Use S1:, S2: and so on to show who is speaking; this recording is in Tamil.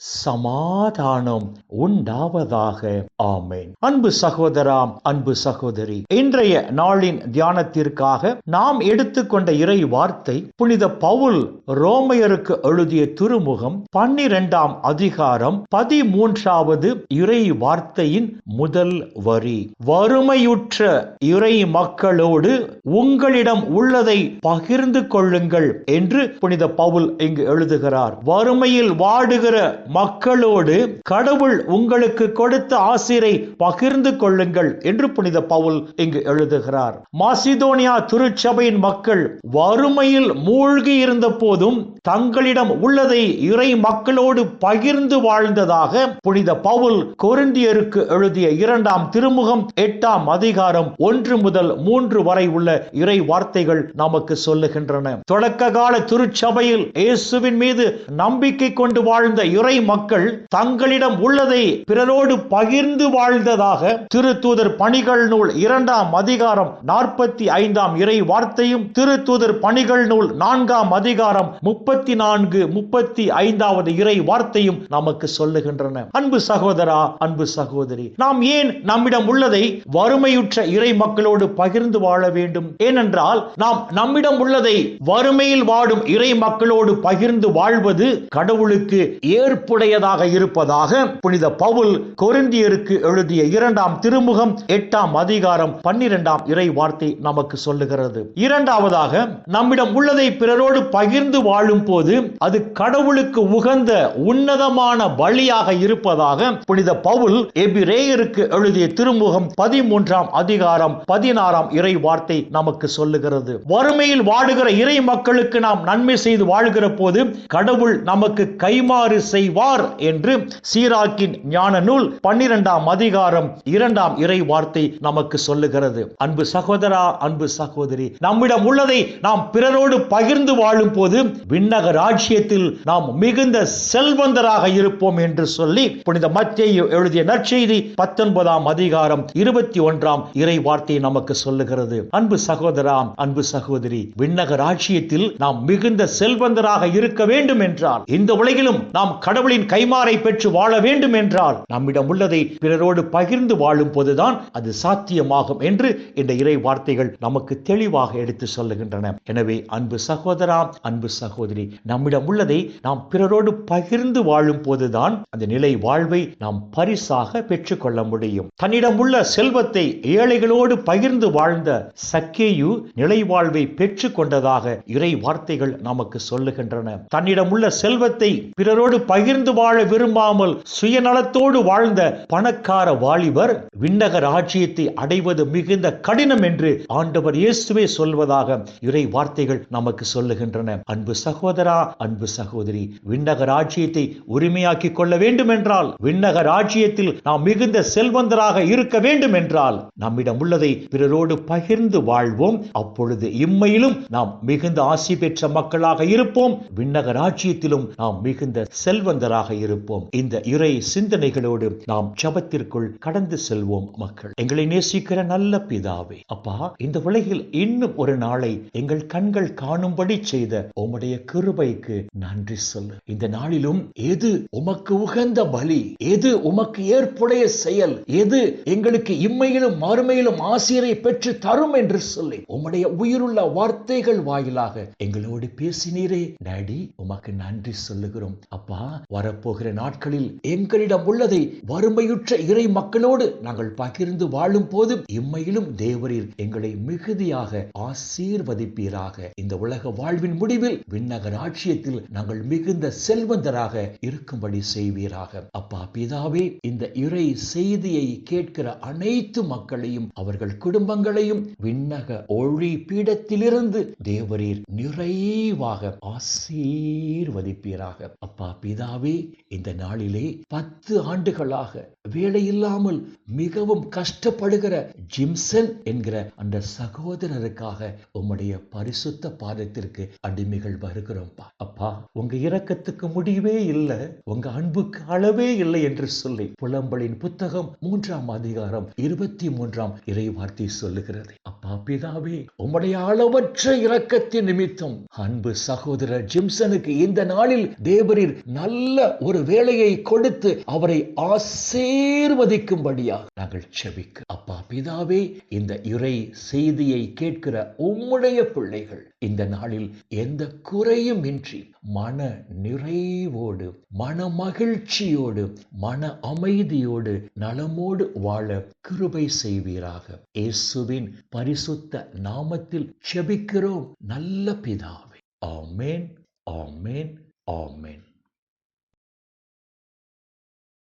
S1: சமாதானம் உண்டாவதாக. ஆமேன். அன்பு சகோதராம் அன்பு சகோதரி இன்றைய நாளின் தியானத்திற்காக நாம் எடுத்துக்கொண்ட இறை வார்த்தை புனித பவுல் ரோமையருக்கு எழுதிய திருமுகம் பன்னிரெண்டாம் அதிகாரம் பதிமூன்றாவது இறை வார்த்தையின் முதல் வரி. வறுமையுற்ற இறை மக்களோடு உங்களிடம் உள்ளதை பகிர்ந்து கொள்ளுங்கள் என்று புனித பவுல் இங்கு எழுதுகிறார். வறுமையில் வாடுகிற மக்களோடு கடவுள் உங்களுக்கு கொடுத்த ஆசிரை பகிர்ந்து கொள்ளுங்கள் என்று புனித பவுல் இங்கு எழுதுகிறார். மாசிதோனியா திருச்சபையின் மக்கள் வறுமையில் மூழ்கி இருந்த போதும் தங்களிடம் உள்ளதை இறை மக்களோடு பகிர்ந்து வாழ்ந்ததாக புனித பவுல் கொருந்தியருக்கு எழுதிய இரண்டாம் திருமுகம் எட்டாம் அதிகாரம் ஒன்று முதல் மூன்று வரை உள்ள இறை வார்த்தைகள் நமக்கு சொல்லுகின்றன. தொடக்க கால திருச்சபையில் இயேசுவின் மீது நம்பிக்கை கொண்டு வாழ்ந்த இறை மக்கள் தங்களிடம் உள்ளதை பிறரோடு பகிர்ந்து வாழ்ந்ததாக திருத்தூதர் பணிகள் நூல் இரண்டாம் அதிகாரம் நாற்பத்தி ஐந்தாம் இறை வார்த்தையும் திருத்தூதர் பணிகள் நூல் நான்காம் அதிகாரம் முப்பத்தி நான்கு முப்பத்தி ஐந்தாவது இறை வார்த்தையும் நமக்கு சொல்லுகின்றன. அன்பு சகோதரா அன்பு சகோதரி நாம் ஏன் நம்மிடம் உள்ளதை வறுமையுற்ற இறை மக்களோடு பகிர்ந்து வாழ வேண்டும்? ஏனென்றால் நாம் நம்மிடம் உள்ளதை வறுமையில் வாடும் இறை மக்களோடு பகிர்ந்து வாழ்வது கடவுளுக்கு ஏற்புடையதாக இருப்பதாக புனித பவுல் கொரிந்தியருக்கு எழுதிய இரண்டாம் திருமுகம் எட்டாம் அதிகாரம் பன்னிரெண்டாம் இறை வார்த்தை நமக்கு சொல்லுகிறது. இரண்டாவதாக நம்மிடம் உள்ளதை பிறரோடு பகிர்ந்து வாழும் போது அது கடவுளுக்கு உகந்த உன்னதமான வழியாக இருப்பதாக புனித பவுல் எபிரேயருக்கு எழுதிய திருமுகம் பதிமூன்றாம் அதிகாரம் பதினாறாம் இறை வார்த்தை நமக்கு சொல்லுகிறது. வறுமையில் வாடுகிற இறை மக்களுக்கு நாம் நன்மை செய்து வாழ்கிற போது கடவுள் நமக்கு கைமாறு செய்வார் செய்வார் என்று சீராக்கின் ஞான நூல் பன்னிரெண்டாம் அதிகாரம் இரண்டாம் இறை வார்த்தை நமக்கு சொல்லுகிறது. அன்பு சகோதரா அன்பு சகோதரி நம்மிடம் உள்ளதை நாம் பிறரோடு பகிர்ந்து வாழும் போது விண்ணக ராஜ்யத்தில் நாம் மிகுந்த செல்வந்தராக இருப்போம் என்று சொல்லி புனித மத்திய எழுதிய நற்செய்தி பத்தொன்பதாம் அதிகாரம் இருபத்தி ஒன்றாம் இறை வார்த்தையை நமக்கு சொல்லுகிறது. அன்பு சகோதரா அன்பு சகோதரி விண்ணக ராஜ்யத்தில் நாம் மிகுந்த செல்வந்தராக இருக்க வேண்டும் என்றால் இந்த உலகிலும் நாம் கடவுள் கடவுளின் கைமாறை பெற்று வாழ வேண்டும் என்றால் நம்மிடம் உள்ளதை பிறரோடு பகிர்ந்து வாழும் போதுதான் அது சாத்தியமாகும் என்று இந்த இறை வார்த்தைகள் நமக்கு தெளிவாக எடுத்து சொல்லுகின்றன. எனவே அன்பு சகோதரா அன்பு சகோதரி நம்மிடம் உள்ளதை நாம் பிறரோடு பகிர்ந்து வாழும் போதுதான் அந்த நிலை வாழ்வை நாம் பரிசாக பெற்றுக்கொள்ள முடியும். தன்னிடம் உள்ள செல்வத்தை ஏழைகளோடு பகிர்ந்து வாழ்ந்த சக்கேயு நிலை வாழ்வை பெற்றுக் கொண்டதாக இறை வார்த்தைகள் நமக்கு சொல்லுகின்றன. தன்னிடம் உள்ள செல்வத்தை பிறரோடு பகிர்ந்து வாழ விரும்பாமல் சுயநலத்தோடு வாழ்ந்த பணக்கார வாலிபர் விண்ணகர் ராஜ்யத்தை அடைவது மிகுந்த கடினம் என்று ஆண்டவர் இயேசுவே சொல்வதாக இறை வார்த்தைகள் நமக்கு சொல்லுகின்றன. அன்பு சகோதரா அன்பு சகோதரி விண்ணக ராஜ்யத்தை உரிமையாக்கிக் கொள்ள வேண்டும் என்றால் விண்ணக ராஜ்யத்தில் நாம் மிகுந்த செல்வந்தராக இருக்க வேண்டும் என்றால் நம்மிடம் உள்ளதை பிறரோடு பகிர்ந்து வாழ்வோம். அப்பொழுது இம்மையிலும் நாம் மிகுந்த ஆசி பெற்ற மக்களாக இருப்போம். விண்ணக ராஜ்யத்திலும் நாம் மிகுந்த செல்வந்தர் செல்வந்தராக இருப்போம். இந்த இறை சிந்தனைகளோடு நாம் ஜபத்திற்குள் கடந்து செல்வோம் மக்கள். எங்களை நேசிக்கிற நல்ல பிதாவே. அப்பா இந்த உலகில் இன்னும் ஒரு நாளை எங்கள் கண்கள் காணும்படி செய்த உம்முடைய கிருபைக்கு நன்றி சொல்லு. இந்த நாளிலும் எது உமக்கு உகந்த பலி? எது உமக்கு ஏற்புடைய செயல்? எது எங்களுக்கு இம்மையிலும் மறுமையிலும் ஆசிரியரை பெற்று தரும் என்று சொல்லி உம்முடைய உயிருள்ள வார்த்தைகள் வாயிலாக எங்களோடு பேசினீரே. டாடி உமக்கு நன்றி சொல்லுகிறோம். அப்பா வரப்போகிற நாட்களில் எங்களிடம் உள்ளதை வறுமையுற்ற இறை மக்களோடு நாங்கள் பகிர்ந்து வாழும் போது இம்மையிலும் தேவரீர் எங்களை மிகுதியாக ஆசீர்வதிப்பீராக. இந்த உலக வாழ்வின் முடிவில் விண்ணக ராட்சியத்தில் நாங்கள் மிகுந்த செல்வந்தராக இருக்கும்படி செய்வீராக. அப்பா பிதாவே இந்த இறை செய்தியை கேட்கிற அனைத்து மக்களையும் அவர்கள் குடும்பங்களையும் விண்ணக ஒளி பீடத்திலிருந்து தேவரீர் நிறைவாக ஆசீர்வதிப்பீராக. அப்பா பிதாவே இந்த நாளிலே பத்து ஆண்டுகளாக வேலையில்லாமல் மிகவும் கஷ்டப்படுகிற ஜிம்சன் என்கிற அந்த சகோதரருக்காக உம்முடைய பரிசுத்த பாதத்திற்கு அடிமைகள் வருகிறோம்ப்பா அப்பா உங்க இரக்கத்துக்கு முடிவே இல்லை உங்க அன்புக்கு அளவே இல்லை என்று சொல்லி புலம்பலின் புத்தகம் மூன்றாம் அதிகாரம் இருபத்தி மூன்றாம் இறைவார்த்தை சொல்லுகிறது. அப்பா பிதாவே உம்முடைய அளவற்ற இரக்கத்தின் நிமித்தம் அன்பு சகோதரர் ஜிம்சனுக்கு இந்த நாளில் தேவரின் நல்ல நல்ல ஒரு வேலையை கொடுத்து அவரை ஆசீர்வதிக்கும்படியாக நாங்கள் செபிக்க அப்பா பிதாவே இந்த இறை செய்தியை கேட்கிற உம்முடைய பிள்ளைகள் இந்த நாளில் எந்த குறையும் இன்றி மன நிறைவோடு மன மகிழ்ச்சியோடு மன அமைதியோடு நலமோடு வாழ கிருபை செய்வீராக. இயேசுவின் பரிசுத்த நாமத்தில் செபிக்கிறோம். நல்ல பிதாவே. ஆமேன் ஆமேன் ஆமேன்.